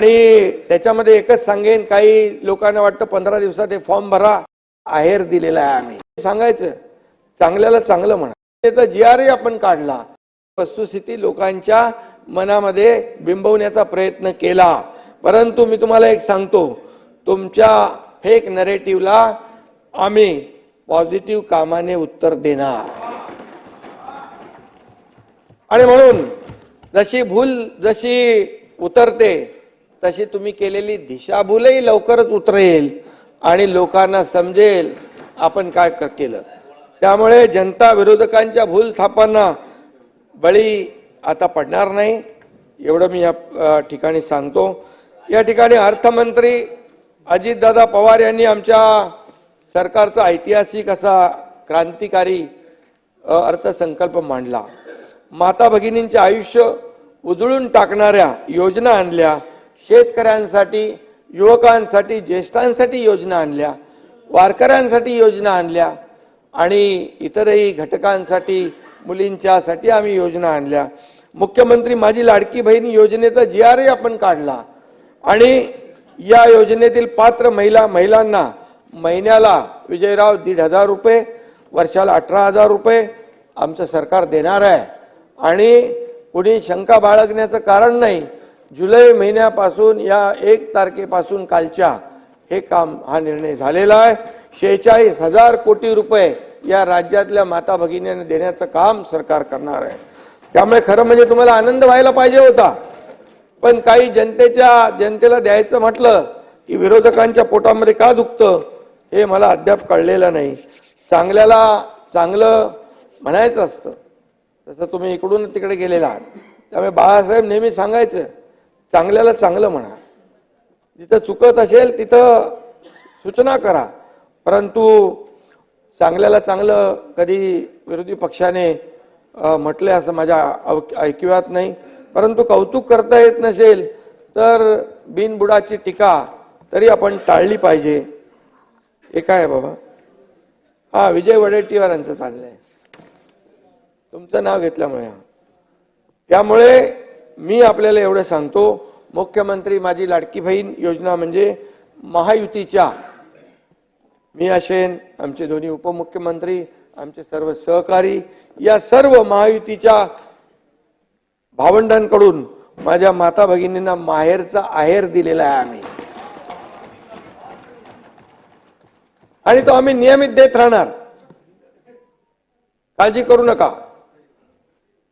आणि त्याच्यामध्ये एकच सांगेन काही लोकांना वाटतं पंधरा दिवसात हे फॉर्म भरा आहेर दिलेला आहे आम्ही. सांगायचं चांगल्याला चांगलं म्हणा. त्याचा जी आर आपण काढला. वस्तुस्थिती लोकांच्या मनामध्ये बिंबवण्याचा प्रयत्न केला. परंतु मी तुम्हाला एक सांगतो तुमच्या फेक नरेटिव्हला आम्ही पॉझिटिव्ह कामाने उत्तर देणार. आणि म्हणून जशी भूल जशी उतरते तशी तुम्ही केलेली दिशाभूलही लवकरच उतरेल आणि लोकांना समजेल आपण काय केलं. त्यामुळे जनता विरोधकांच्या भूल थापांना बळी आता पडणार नाही. एवढं मी या ठिकाणी सांगतो. या ठिकाणी अर्थमंत्री अजितदादा पवार यांनी आमच्या सरकारचा ऐतिहासिक असा क्रांतिकारी अर्थसंकल्प मांडला. माता भगिनींचे आयुष्य उजळून टाकणाऱ्या योजना आणल्या. शेतकऱ्यांसाठी युवकांसाठी ज्येष्ठांसाठी योजना आणल्या वारकऱ्यांसाठी योजना आणल्या आणि इतरही घटकांसाठी मुलींच्यासाठी आम्ही योजना आणल्या. मुख्यमंत्री माझी लाडकी बहीण योजनेचा जी आरही आपण काढला आणि या योजनेतील पात्र महिला महिलांना महिन्याला विजयराव दीड हजार रुपये वर्षाला अठरा हजार रुपये आमचं सरकार देणार आहे. आणि कुणी शंका बाळगण्याचं कारण नाही जुलै महिन्यापासून या एक तारखेपासून कालच्या हे काम हा निर्णय झालेला आहे. शेहेचाळीस हजार कोटी रुपये या राज्यातल्या माता भगिनींना देण्याचं काम सरकार करणार आहे. त्यामुळे खरं म्हणजे तुम्हाला आनंद व्हायला पाहिजे होता. पण काही जनतेच्या जनतेला द्यायचं म्हटलं की विरोधकांच्या पोटामध्ये का दुखतं हे मला अद्याप कळलेलं नाही. चांगल्याला चांगलं म्हणायचं असतं. तसं तुम्ही इकडून तिकडे गेलेला आहात. त्यामुळे बाळासाहेब नेहमी सांगायचं चांगल्याला चांगलं म्हणा. जिथं चुकत असेल तिथं सूचना करा. परंतु चांगल्याला चांगलं कधी विरोधी पक्षाने अ, म्हटलंय असं माझ्या अव- ऐकिवात नाही. परंतु कौतुक करता येत नसेल तर बिनबुडाची टीका तरी आपण टाळली पाहिजे. हे काय आहे बाबा? हा विजय वडेट्टीवार यांचं चाललंय. तुमचं नाव घेतल्यामुळे. त्यामुळे मी आपल्याला एवढं सांगतो मुख्यमंत्री माझी लाडकी बहीण योजना म्हणजे महायुतीच्या मी असेन आमचे दोन्ही उपमुख्यमंत्री आमचे सर्व सहकारी या सर्व महायुतीच्या भावंडांकडून माझ्या माता भगिनींना माहेरचा आहेर दिलेला आहे आम्ही. आणि तो आम्ही नियमित देत राहणार. काळजी करू नका.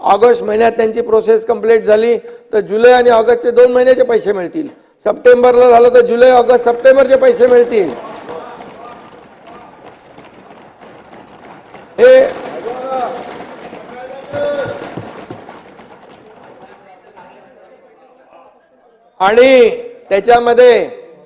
ऑगस्ट महिन्यात त्यांची प्रोसेस कंप्लीट झाली तर जुलै आणि ऑगस्टचे दोन महिन्याचे पैसे मिळतील. सप्टेंबरला झालं तर जुलै ऑगस्ट सप्टेंबरचे पैसे मिळतील. हे आणि त्याच्यामध्ये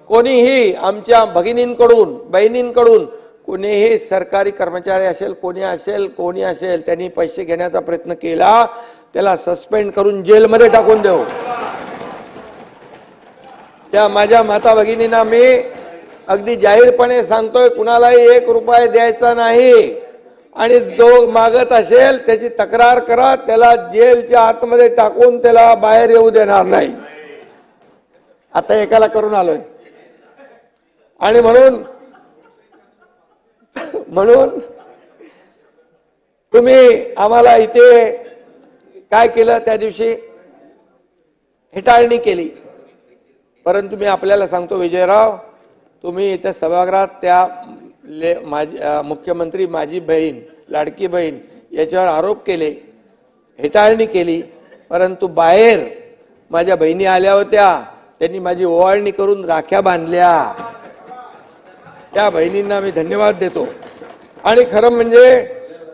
कोणीही आमच्या भगिनींकडून बहिणींकडून कोणीही सरकारी कर्मचारी असेल कोणी असेल कोणी असेल त्यांनी पैसे घेण्याचा प्रयत्न केला त्याला सस्पेंड करून जेलमध्ये टाकून देऊ. त्या माझ्या माता भगिनींना मी अगदी जाहीरपणे सांगतोय कुणालाही एक रुपये द्यायचा नाही. आणि जो मागत असेल त्याची तक्रार करा त्याला जेलच्या आतमध्ये टाकून त्याला बाहेर येऊ देणार नाही. आता एकाला करून आलोय. आणि म्हणून म्हणून तुम्ही आम्हाला इथे काय केलं त्या दिवशी? हेटाळणी केली. परंतु मी आपल्याला सांगतो विजयराव तुम्ही इथे सभागृहात त्या ले माझी मुख्यमंत्री माझी बहीण लाडकी बहीण याच्यावर आरोप केले हेटाळणी केली परंतु बाहेर माझ्या बहिणी आल्या होत्या त्यांनी माझी ओवाळणी करून राख्या बांधल्या. त्या बहिणींना मी धन्यवाद देतो. आणि खरं म्हणजे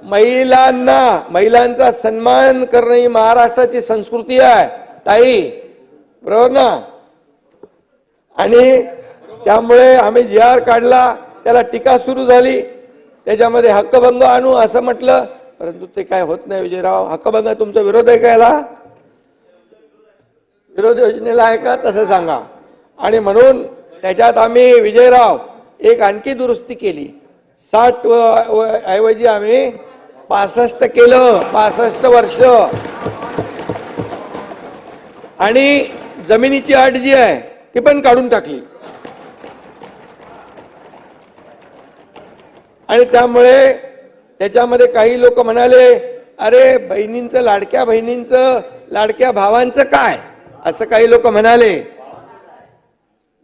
महिलांना महिलांचा सन्मान करणं ही महाराष्ट्राची संस्कृती आहे. ताई बरोबर ना? आणि त्यामुळे आम्ही जी आर काढला त्याला टीका सुरू झाली. त्याच्यामध्ये हक्कभंग आणू असं म्हटलं. परंतु ते काय होत नाही विजयराव. हक्कभंग तुमचा विरोध आहे का याला? विरोध योजनेला आहे का? तसं सांगा. आणि म्हणून त्याच्यात आम्ही विजयराव एक आणखी दुरुस्ती केली. साठ ऐवजी आम्ही पासष्ट केलं. पासष्ट वर्ष. आणि जमिनीची अट जी आहे ती पण काढून टाकली. आणि त्यामुळे त्याच्यामध्ये काही लोक म्हणाले अरे बहिणींचं लाडक्या बहिणींचं लाडक्या भावांचं काय? असं काही लोक म्हणाले.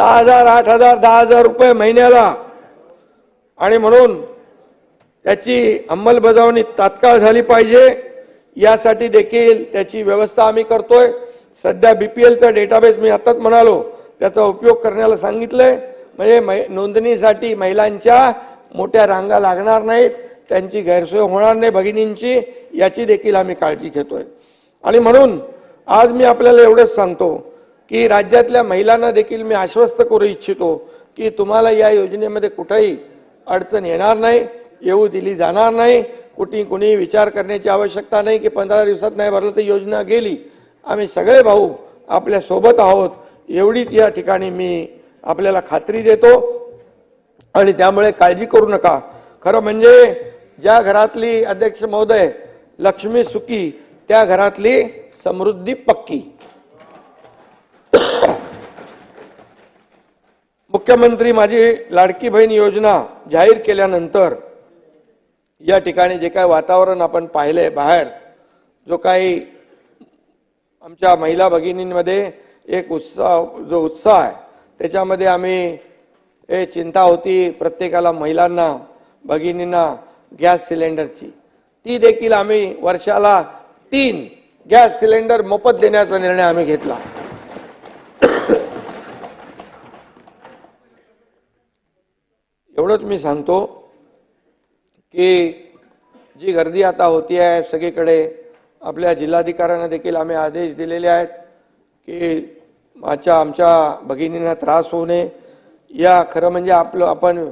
सहा हजार आठ हजार दहा हजार रुपये महिन्याला. आणि म्हणून त्याची अंमलबजावणी तात्काळ झाली पाहिजे. यासाठी देखील त्याची व्यवस्था आम्ही करतोय. सध्या बीपीएलचा डेटाबेस मी आताच म्हणालो त्याचा उपयोग करण्याला सांगितलंय. म्हणजे मै- नोंदणीसाठी महिलांच्या मोठ्या रांगा लागणार नाहीत. त्यांची गैरसोय होणार नाही भगिनींची याची देखील आम्ही काळजी घेतोय. आणि म्हणून आज मी आपल्याला एवढंच सांगतो की राज्यातल्या महिलांना देखील मी आश्वस्त करू इच्छितो की तुम्हाला या योजनेमध्ये कुठेही अडचण येणार नाही येऊ दिली जाणार नाही कुठे कुणी विचार करण्याची आवश्यकता नाही की पंधरा दिवसात नाही भरलं तर योजना गेली. आम्ही सगळे भाऊ आपल्यासोबत आहोत. एवढीच या ठिकाणी मी आपल्याला खात्री देतो आणि त्यामुळे काळजी करू नका. खरं म्हणजे ज्या घरातली अध्यक्ष महोदय लक्ष्मी सुखी त्या घरातली समृद्धी पक्की. मुख्यमंत्री माझी लाडकी बहीण योजना जाहीर केल्यानंतर या ठिकाणी जे काही वातावरण आपण पाहिलंय बाहेर जो काही आमच्या महिला भगिनींमध्ये एक उत्साह जो उत्साह आहे त्याच्यामध्ये आम्ही हे चिंता होती प्रत्येकाला महिलांना भगिनींना गॅस सिलेंडरची. ती देखील आम्ही वर्षाला तीन गॅस सिलेंडर मोफत देण्याचा निर्णय आम्ही घेतला. एवढंच मी सांगतो की जी गर्दी आता होती आहे सगळीकडे आपल्या जिल्हाधिकाऱ्यांना देखील आम्ही आदेश दिलेले आहेत की माझ्या आमच्या भगिनींना त्रास होऊ नये. या खरं म्हणजे आपलं आपण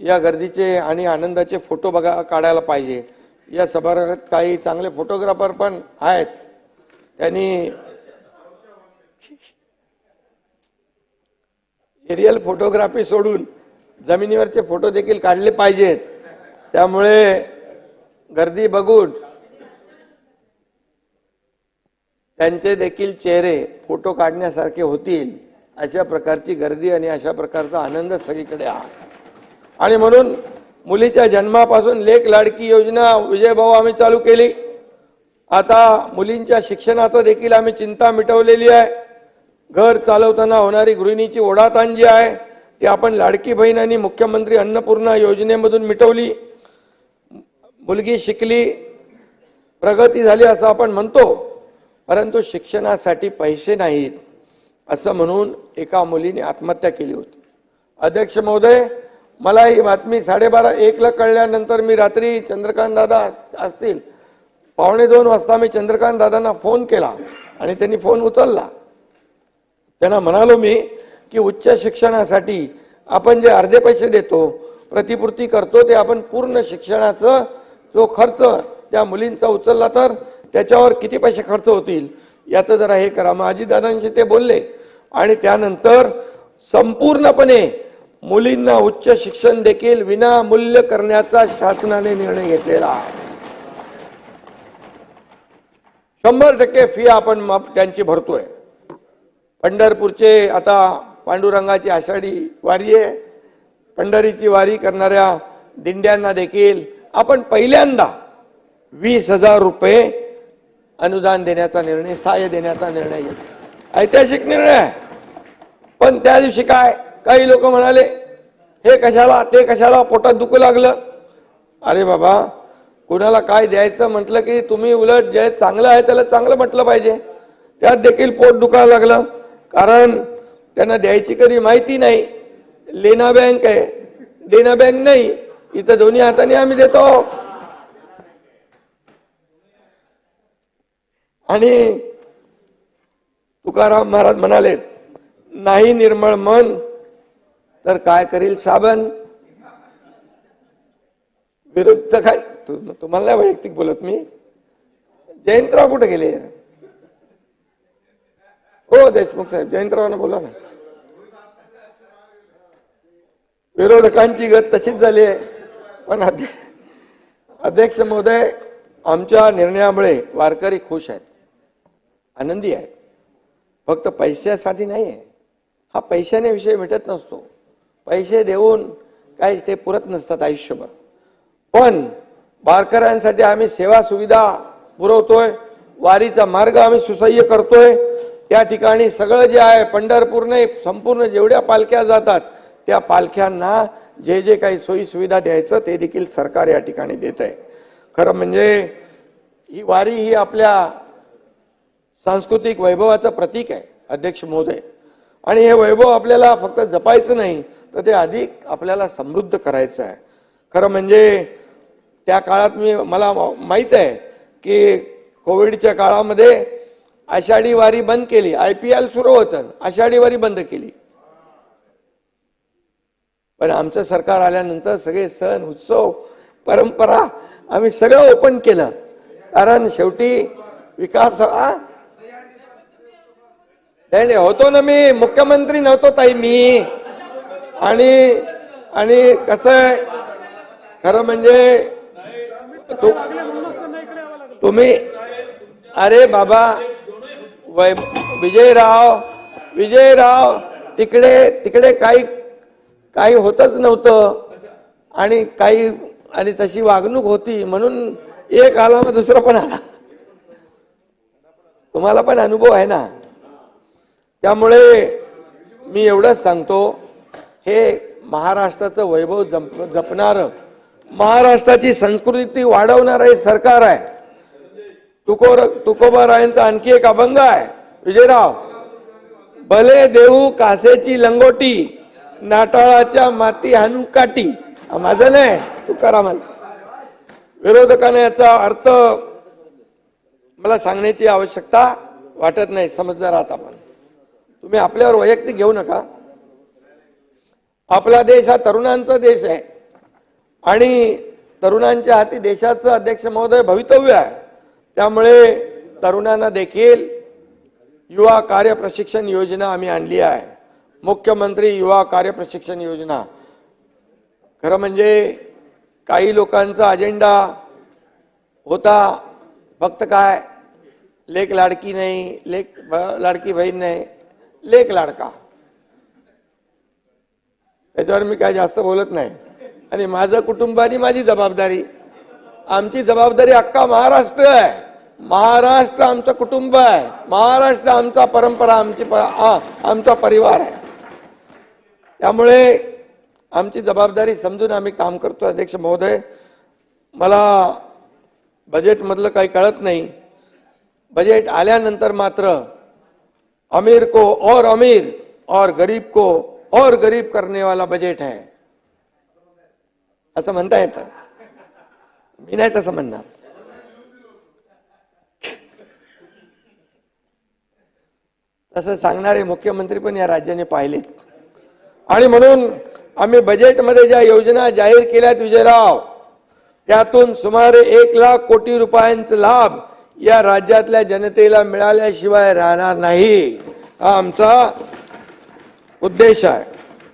या गर्दीचे आणि आनंदाचे फोटो बघा काढायला पाहिजे. या सभागृहात काही चांगले फोटोग्राफर पण आहेत. त्यांनी एरियल फोटोग्राफी सोडून जमिनीवरचे फोटो देखील काढले पाहिजेत. त्यामुळे गर्दी बघून त्यांचे देखील चेहरे फोटो काढण्यासारखे होतील अशा प्रकारची गर्दी आणि अशा प्रकारचा आनंद सगळीकडे हा आणि म्हणून मुलीच्या जन्मापासून लेख लाडकी योजना विजयभाऊ आम्ही चालू केली. आता मुलींच्या शिक्षणाचं देखील आम्ही चिंता मिटवलेली आहे. घर चालवताना होणारी गृहिणीची ओढाताण जी आहे. ती आपण लाडकी बहीण आणि मुख्यमंत्री अन्नपूर्णा योजनेमधून मिटवली. मुलगी शिकली प्रगती झाली असं आपण म्हणतो परंतु शिक्षणासाठी पैसे नाहीत असं म्हणून एका मुलीने आत्महत्या केली होती. अध्यक्ष महोदय मला ही बातमी साडेबारा एकला कळल्यानंतर मी रात्री चंद्रकांत दादा असतील. पावणे दोन वाजता मी चंद्रकांत दादांना फोन केला आणि त्यांनी फोन उचलला. त्यांना म्हणालो मी की उच्च शिक्षणासाठी आपण जे अर्धे पैसे देतो प्रतिपूर्ती करतो ते आपण पूर्ण शिक्षणाचं जो खर्च त्या मुलींचा उचलला तर त्याच्यावर किती पैसे खर्च होतील याचं जरा हे करा. मग अजितदादांशी ते बोलले. आणि त्यानंतर संपूर्णपणे मुलींना उच्च शिक्षण देखील विनामूल्य करण्याचा शासनाने निर्णय घेतलेला आहे. शंभर टक्के फी आपण त्यांची भरतोय. पंढरपूरचे आता पांडुरंगाची आषाढी वारी आहे. पंढरीची वारी करणाऱ्या दिंड्यांना देखील आपण पहिल्यांदा वीस हजार रुपये अनुदान देण्याचा निर्णय सहाय्य देण्याचा निर्णय घेतला. ऐतिहासिक निर्णय आहे. पण त्या दिवशी काय? काही लोक म्हणाले हे कशाला? ते कशाला? पोटात दुखू लागलं. अरे बाबा कुणाला काय द्यायचं? म्हटलं की तुम्ही उलट जे चांगलं आहे त्याला चांगलं म्हटलं पाहिजे. त्यात देखील पोट दुखायला लागलं. कारण त्यांना द्यायची कधी माहिती नाही. लेना बँक आहे. देना बँक नाही. इथं दोन्ही हाताने आम्ही देतो. आणि तुकाराम महाराज म्हणाले नाही निर्मळ मन तर काय करील साबण? विरुद्ध काय? तुम्हाला वैयक्तिक बोलत मी. जयंतराव कुठे गेले? हो देशमुख साहेब जयंतरावांना बोला ना. विरोधकांची गत तशीच झाली आहे. पण अध्यक्ष महोदय आमच्या निर्णयामुळे वारकरी खुश आहेत. आनंदी आहे फक्त पैशासाठी नाही आहे. हा पैशाने विषय भेटत नसतो. पैसे देऊन काही ते पुरत नसतात आयुष्यभर. पण वारकऱ्यांसाठी आम्ही सेवा सुविधा पुरवतोय. वारीचा मार्ग आम्ही सुसह्य करतोय. त्या ठिकाणी सगळं जे आहे पंढरपूरने संपूर्ण जेवढ्या पालख्या जातात त्या पालख्यांना जे जे काही सोयीसुविधा द्यायचं ते देखील सरकार या ठिकाणी देत आहे. खरं म्हणजे ही वारी ही आपल्या सांस्कृतिक वैभवाचं प्रतीक आहे अध्यक्ष महोदय. आणि हे वैभव आपल्याला फक्त जपायचं नाही तर ते अधिक आपल्याला समृद्ध करायचं आहे. खरं म्हणजे त्या काळात मी मला माहीत आहे की कोविडच्या काळामध्ये आषाढी वारी बंद केली आय पी एल सुरू होतं आषाढी वारी बंद केली. पण आमचं सरकार आल्यानंतर सगळे सण उत्सव परंपरा आम्ही सगळं ओपन केलं. कारण शेवटी विकास हा होतो ना मी. मुख्यमंत्री नव्हतो ताई मी. आणि आणि कसं आहे खरं म्हणजे तुम्ही अरे बाबा वै विजयराव विजयराव तिकडे तिकडे काही काही होतच नव्हतं. आणि काही आणि तशी वागणूक होती म्हणून एक आला मग दुसरा पण आला. तुम्हाला पण अनुभव आहे ना? त्यामुळे मी एवढंच सांगतो हे महाराष्ट्राचं वैभव जप जपणारं महाराष्ट्राची संस्कृती वाढवणारं हे सरकार आहे. तुकोर तुकोबारायांचा आणखी एक अभंग आहे. विजयराव भले देऊ कासेची लंगोटी नाटाळाच्या माती हाणू काटी. माझं नाही तुकारामांचं विरोधकाने याचा अर्थ मला सांगण्याची आवश्यकता वाटत नाही समजदार आहात आपण. तुम्ही आपल्यावर वैयक्तिक घेऊ नका. आपला देश हा तरुणांचा देश आहे. आणि तरुणांच्या हाती देशाचं अध्यक्ष महोदय भवितव्य आहे. त्यामुळे तरुणांना देखील युवा कार्य प्रशिक्षण योजना आम्ही आणली आहे. मुख्यमंत्री युवा कार्य प्रशिक्षण योजना. खरं म्हणजे काही लोकांचा अजेंडा होता फक्त काय? लेख लाडकी नाही लेख लाडकी बहीण नाही लेख लाडका. त्याच्यावर मी काय जास्त बोलत नाही. आणि माझं कुटुंब आणि माझी जबाबदारी आमची जबाबदारी अख्खा महाराष्ट्र आहे. महाराष्ट्र आमचं कुटुंब आहे. महाराष्ट्र आमचा परंपरा आमची प- आमचा परिवार आहे. त्यामुळे आमची जबाबदारी समजून आम्ही काम करतो अध्यक्ष महोदय. मला बजेटमधलं काही कळत नाही. बजेट आल्यानंतर मात्र अमीर को और अमीर और गरीब को और गरीब करने वाला बजेट है असं म्हणता येतं. मी नाही तसं म्हणणार. तसं सांगणारे मुख्यमंत्री पण या राज्याने पाहिलेत. आणि म्हणून आम्ही बजेटमध्ये ज्या योजना जाहीर केल्यात विजयराव त्यातून सुमारे एक लाख कोटी रुपयांचा लाभ या राज्यातल्या जनतेला मिळाल्याशिवाय राहणार नाही. हा आमचा उद्देश आहे.